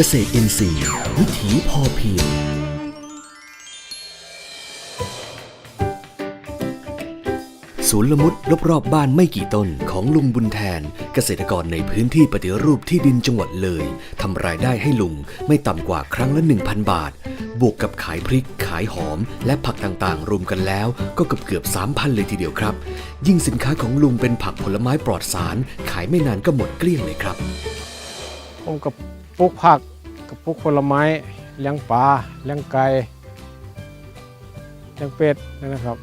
เกษตรอินทรีย์ วิถีพอเพียงศูนย์ละมุดรอบๆบ้านไม่กี่ต้นของลุงบุญแทน เกษตรกรในพื้นที่ปฏิรูปที่ดินจังหวัดเลยทำรายได้ให้ลุงไม่ต่ำกว่าครั้งละ 1,000 บาท บวกกับขายพริก ขายหอม และผักต่างๆ รวมกันแล้วก็เกือบเกือบ3,000 เลยทีเดียวครับ ยิ่งสินค้าของลุงเป็นผักผลไม้ปลอดสาร ขายไม่นานก็หมดเกลี้ยงเลยครับผมกับปลูกผัก กับปลูกผลไม้เลี้ยงปลาเลี้ยงไก่เลี้ยงเป็ดนะครับ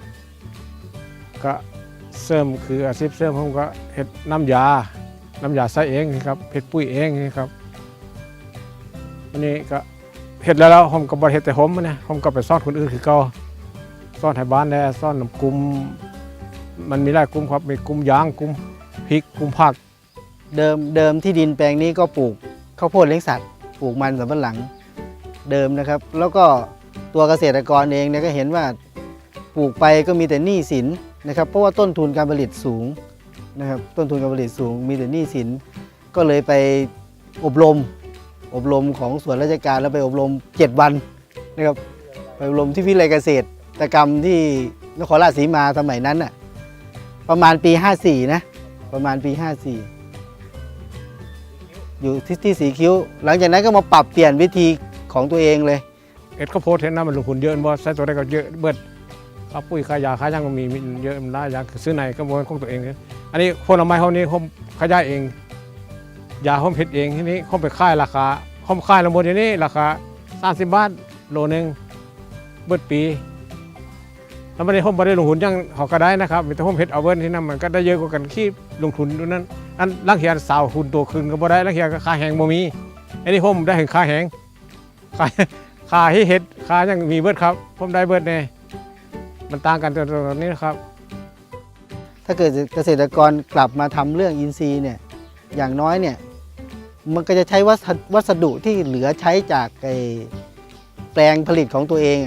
ก็เสริมคืออาชีพเสริมผมก็เฮ็ดน้ำยา น้ำยาใส่เองครับเฮ็ดปุ๋ยเองครับอันนี้ก็เฮ็ดแล้วแล้วผมก็บ่เฮ็ดแต่ผมนะผมก็ไปสอนคนอื่นคือเก่าสอนให้บ้านแหน่อนน้ำกลุ่มมันมีหลายกลุ่มครับมีกลุ่มยางกลุ่มพริกกลุ่มผัก เดิมเดิมที่ดินแปลงนี้ก็ปลูกข้าวโพดเลี้ยงสัตว์ ลูกมันสำปะหลังเดิมนะครับ แล้วก็ตัวเกษตรกรเองเนี่ยก็เห็นว่าปลูกไปก็มีแต่หนี้สินนะครับเพราะว่าต้นทุนการผลิตสูงนะครับต้นทุนการผลิตสูง มีแต่หนี้สิน ก็เลยไปอบรม อบรมของส่วนราชการแล้วไปอบรม 7 วันนะครับไปอบรมที่วิทยาลัยเกษตรตกรรมที่นครราชสีมาสมัยนั้นน่ะประมาณปี 54 นะ ประมาณปี 54 อยู่ที่ที่สีคิ้ว หลังจากนั้นก็มาปรับเปลี่ยนวิธีของตัวเองเลย เอ็ดข้าวโพดเห็นน้ำมันลงทุนเยอะบ่ใช้ตัวได้ก็เยอะเบิดค่าปุ๋ยค่ายาค่าย่างก็มีมีเยอะมันได้ยาซื้อในก็บนของตัวเองเลยอันนี้ผลไม้เขานี้ผมขยายเอง ยาผมเฮ็ดเองทีนี้ผมไปขายราคาผมขายละหมดทีนี้ราคา30บบาทโลนึงเบิดปีแล้วไม่ได้ผมไม่ได้ลงทุนยังเขาก็ได้นะครับมีแต่ผมเฮ็ดเอาเบิดที่นั่นมันก็ได้เยอะกว่ากันที่ลงทุนดูนั้น อันลังเฮียนสาวทุนตัวคืนก็บ่ได้ลังเฮียก็ค่าแหงบ่มีอันนี้ผมได้ถึงค่าแหงค่าค่าที่เฮ็ดค่ายังมีเบิดครับ ผมได้เบิดแน่มันต่างกันตรงนี้นะครับ ถ้าเกิดเกษตรกรกลับมาทำเรื่องอินทรีย์เนี่ยอย่างน้อยเนี่ยมันก็จะใช้วัสดุที่เหลือใช้จากไอแปลงผลิตของตัวเอง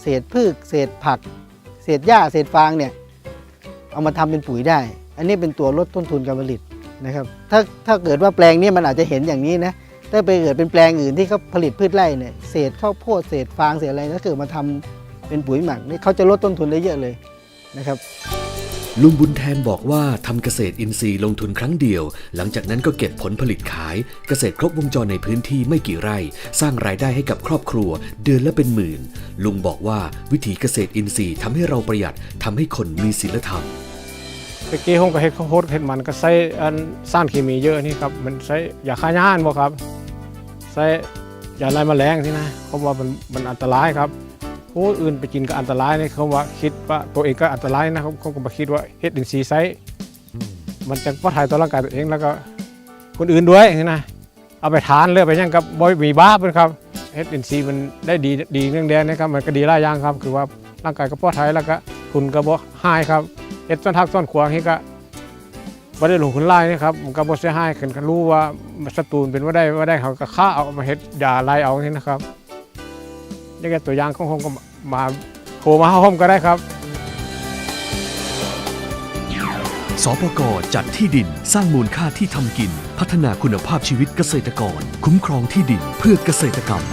เศษพืช เศษผัก เศษหญ้าเศษฟางเนี่ยเอามาทำเป็นปุ๋ยได้ อันนี้เป็นตัวลดต้นทุนการผลิต นะครับถ้าถ้าเกิดว่าแปลงนี้มันอาจจะเห็นอย่างนี้นะถ้าไปเกิดเป็นแปลงอื่นที่เขาผลิตพืชไร่เนี่ยเศษข้าวโพดเศษฟางเศษอะไรถ้าเกิดมาทำเป็นปุ๋ยหมักนี่เขาจะลดต้นทุนได้เยอะเลยนะครับลุงบุญแทนบอกว่าทำเกษตรอินทรีย์ลงทุนครั้งเดียว หลังจากนั้นก็เก็บผลผลิตขาย เกษตรครบวงจรในพื้นที่ไม่กี่ไร่ สร้างรายได้ให้กับครอบครัว เดือนละเป็นหมื่น ลุงบอกว่าวิถีเกษตรอินทรีย์ทำให้เราประหยัดทำให้คนมีศีลธรรม เมื่อกี้ผมก็เฮ็ดข้าวโพดเฮ็ดมันก็ใช้อันสารเคมีเยอะนี่ครับมันใช้ยาฆ่าหญ้าบ่ครับใช้ยาไล่แมลงที่นะเพราะว่ามันมันอันตรายครับผู้อื่นไปกินก็อันตรายนี่เขาว่าคิดว่าตัวเองก็อันตรายนะครับเขาก็มาคิดว่าเฮ็ดอินทรีย์ไซส์มันจะปลอดภัยต่อร่างกายตัวเองแล้วก็คนอื่นด้วยนี่นะเอาไปทานเลยไปยังกับบ่มีบ้าเป็นครับเฮ็ดอินทรีย์มันได้ดีดีเรื่องแดงนะครับมันก็ดีหลายอย่างครับ คือว่าร่างกายก็ปลอดภัยแล้วก็ทุนก็บ่หายครับ เฮ็ดต้นทักต้นขวางนี่ก็บ่ได้หลงทุนหลายนะครับมันก็บ่เสียหายขึ้นก็รู้ว่าศัตรูเป็นว่าได้ว่าได้เขาก็ฆ่าเอามาเฮ็ดยาไล่เอานี่นะครับนี่ก็ตัวอย่างของผมก็มาโทรมาหาผมก็ได้ครับสปกจัดที่ดินสร้างมูลค่าที่ทำกิน พัฒนาคุณภาพชีวิตเกษตรกร คุ้มครองที่ดินเพื่อเกษตรกรรม